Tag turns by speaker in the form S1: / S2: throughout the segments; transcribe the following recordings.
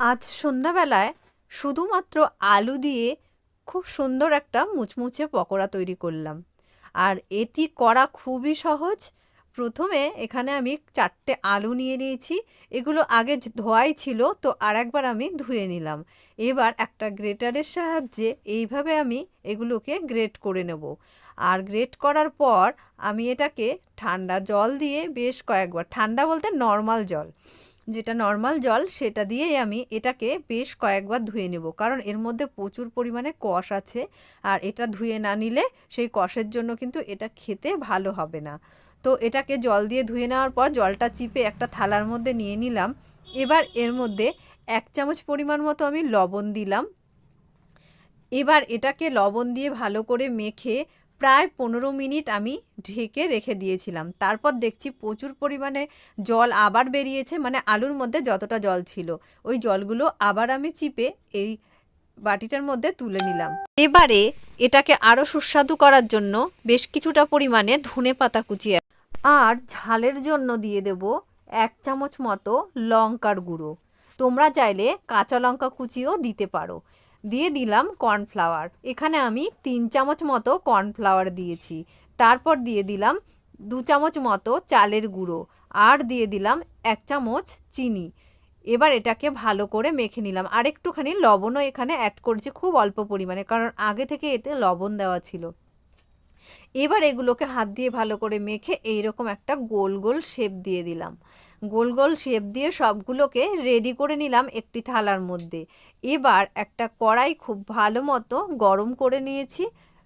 S1: আজ সন্ধ্যাবেলায় শুধুমাত্র আলু দিয়ে খুব সুন্দর একটা মুচমুচে পকোড়া তৈরি করলাম। আর এটি করা খুবই সহজ। প্রথমে এখানে আমি চারটে আলু নিয়ে নিয়েছি। এগুলো আগে ধোয়াই ছিল, তো আর একবার আমি ধুয়ে নিলাম। এবার একটা গ্রেটারের সাহায্যে এইভাবে আমি এগুলোকে গ্রেট করে নেব। আর গ্রেট করার পর আমি এটাকে ঠান্ডা জল দিয়ে বেশ কয়েকবার, ঠান্ডা বলতে নর্মাল জল। যেটা নর্মাল জল, সেটা দিয়েই আমি এটাকে বেশ কয়েকবার ধুয়ে নেব। কারণ এর মধ্যে প্রচুর পরিমাণে কষ আছে আর এটা ধুয়ে না নিলে সেই কষের জন্য কিন্তু এটা খেতে ভালো হবে না। তো এটাকে জল দিয়ে ধুয়ে নেওয়ার পর জলটা চিপে একটা থালার মধ্যে নিয়ে নিলাম। এবার এর মধ্যে এক চামচ পরিমাণ মতো আমি লবণ দিলাম। এবার এটাকে লবণ দিয়ে ভালো করে মেখে প্রায় পনেরো মিনিট আমি ঢেকে রেখে দিয়েছিলাম। তারপর দেখছি প্রচুর পরিমাণে জল আবার বেরিয়েছে মানে আলুর মধ্যে যতটা জল ছিল, ওই জলগুলো আবার আমি চিপে এই বাটিটার মধ্যে তুলে নিলাম। এবারে এটাকে আরও সুস্বাদু করার জন্য বেশ কিছুটা পরিমাণে ধনে পাতা কুচিয়ে আর ঝালের জন্য দিয়ে দেব এক চামচ মতো লঙ্কার গুঁড়ো। তোমরা চাইলে কাঁচা লঙ্কা কুচিও দিতে পারো। দিয়ে দিলাম কর্নফ্লাওয়ার। এখানে আমি তিন চামচ মতো কর্নফ্লাওয়ার দিয়েছি। তারপর দিয়ে দিলাম দু চামচ মতো চালের গুঁড়ো আর দিয়ে দিলাম এক চামচ চিনি। এবার এটাকে ভালো করে মেখে নিলাম। আর একটুখানি লবণও এখানে অ্যাড করছি খুব অল্প পরিমাণে, কারণ আগে থেকে এতে লবণ দেওয়া ছিল। এবার এগুলোকে হাত দিয়ে ভালো করে মেখে এইরকম একটা গোল গোল শেপ দিয়ে দিলাম। গোল গোল শেপ দিয়ে সবগুলোকে রেডি করে নিলাম একটি থালার মধ্যে। এবার একটা কড়াই খুব ভালো মতো গরম করে নিয়েছি।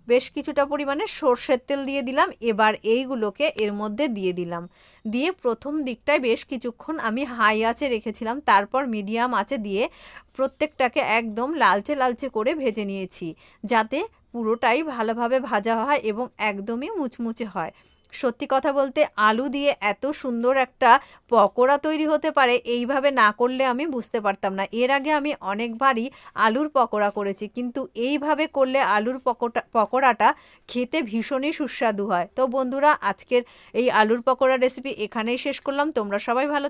S1: বেশ কিছুটা পরিমাণে সর্ষের তেল দিয়ে দিলাম। এবার এইগুলোকে এর মধ্যে দিয়ে দিলাম। দিয়ে প্রথম দিকটায় বেশ কিছুক্ষণ আমি হাই আঁচে রেখেছিলাম। তারপর মিডিয়াম আঁচে দিয়ে প্রত্যেকটাকে একদম লালচে লালচে করে ভেজে নিয়েছি। যাতে পুরোটাই ভালোভাবে ভাজা হয় এবং একদমই মুচমুচে হয়। সত্যি কথা বলতে আলু দিয়ে এত সুন্দর একটা পকোড়া তৈরি হতে পারে, এইভাবে না করলে আমি বুঝতে পারতাম না। এর আগে আমি অনেকবারই আলুর পকোড়া করেছি, কিন্তু এইভাবে করলে আলুর পকোটা, পকোড়াটা খেতে ভীষণই সুস্বাদু হয়। তো বন্ধুরা, আজকের এই আলুর পকোড়া রেসিপি এখানেই শেষ করলাম। তোমরা সবাই ভালো